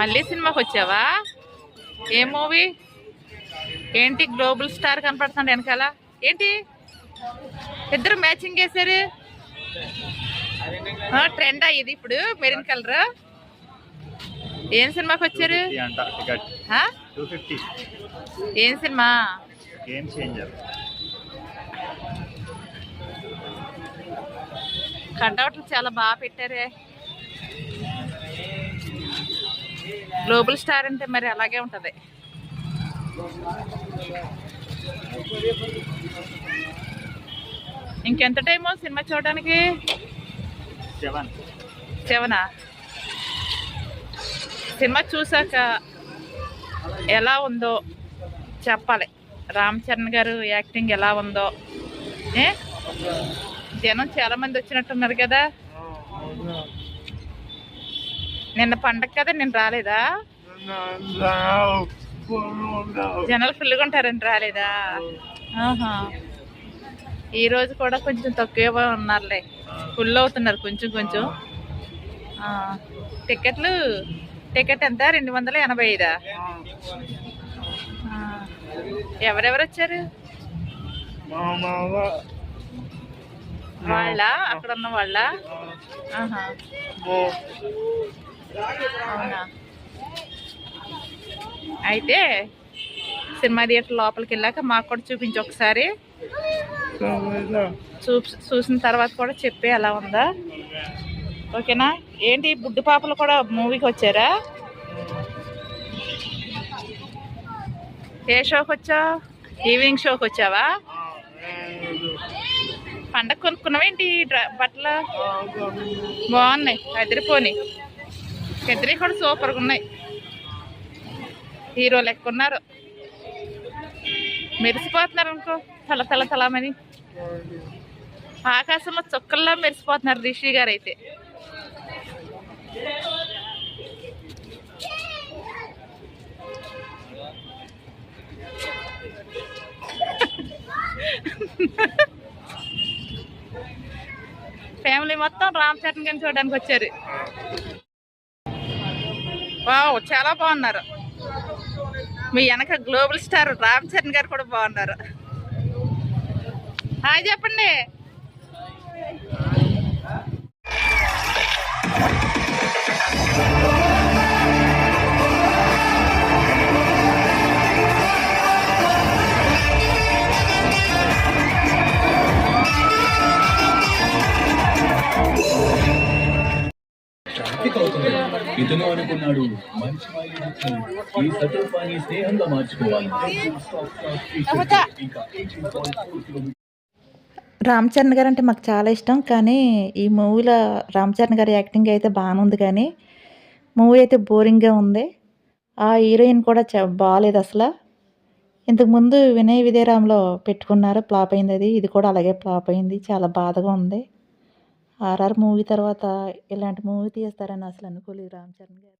మళ్ళీ సినిమాకి వచ్చావా? ఏ మూవీ? ఏంటి గ్లోబల్ స్టార్ కనపడుతుంది వెనకాల? ఏంటి? ఇద్దరు మ్యాచింగ్ వేశారు. ట్రెండ్ అయ్యింది ఇప్పుడు మెరిన్ కలర్. ఏం సినిమాకి వచ్చారు? ఏం సినిమా? కట్అవుట్లు చాలా బాగా పెట్టారే. గ్లోబల్ స్టార్ అంటే మరి అలాగే ఉంటది. ఇంకెంత టైమో సినిమా చూడడానికి? సెవెన్. సెవెనా? సినిమా చూసాక ఎలా ఉందో చెప్పాలి. రామ్ చరణ్ గారు యాక్టింగ్ ఎలా ఉందో. ఏ? జనం చాలా మంది వచ్చినట్టున్నారు కదా. నిన్న పండగ కదా నేను రాలేదా? జనాలు ఫుల్గా ఉంటారని రాలేదా? ఈ రోజు కూడా కొంచెం తక్కువ ఉన్నారులే. ఫుల్ అవుతున్నారు కొంచెం కొంచెం. టికెట్లు టికెట్ ఎంత? రెండు వందల ఎనభై ఐదా? ఎవరెవరు వచ్చారు? వాళ్ళ అక్కడ ఉన్న వాళ్ళ. అవునా? అయితే సినిమా థియేటర్ లోపలికి వెళ్ళాక మాకు కూడా చూపించి ఒకసారి. చూ చూసిన తర్వాత కూడా చెప్పి ఎలా ఉందా? ఓకేనా? ఏంటి బుడ్డు పాపలు కూడా మూవీకి వచ్చారా? ఏ షోకి వచ్చావు? ఈవినింగ్ షోకి వచ్చావా? పండగ కొనుక్కున్నావేంటి? డ్ర- బట్టలు? బాగున్నాయి. అదిరిపోని పెద్దరి కూడా సూపర్గా ఉన్నాయి. హీరో లెక్క ఉన్నారు మెరిసిపోతున్నారు అనుకో. తల తల తలమని ఆకాశంలో చుక్కల్లో మెరిసిపోతున్నారు రిషి గారు అయితే ఫ్యామిలీ మొత్తం రామ్ చరణ్ గారిని చూడడానికి వచ్చారు. వావ్ చాలా బాగున్నారు. మీ వెనక గ్లోబల్ స్టార్ రామ్ చరణ్ గారు కూడా బాగున్నారు. హాయ్ చెప్పండి. ఇతను అనుకున్నాడు మంచి ఈ సతరూపాన్ని స్నేహంగా మార్చుకోవాలి. ఇంకా 18.4 కిలోమీటర్ల రామ్ చరణ్ గారు అంటే మాకు చాలా ఇష్టం కానీ ఈ మూవీలో రామ్ చరణ్ గారి యాక్టింగ్ అయితే బాగానే ఉంది కానీ మూవీ అయితే బోరింగ్గా ఉంది. ఆ హీరోయిన్ కూడా బాగాలేదు అసలు. ఇంతకుముందు వినయ్ విజయరామ్లో పెట్టుకున్నారు ఫ్లాప్ అయింది అది ఇది కూడా అలాగే ఫ్లాప్ అయింది చాలా బాధగా ఉంది. ఆర్ఆర్ మూవీ తర్వాత ఇలాంటి మూవీ తీస్తారని అసలు అనుకోలేదు రామ్ చరణ్ గారు.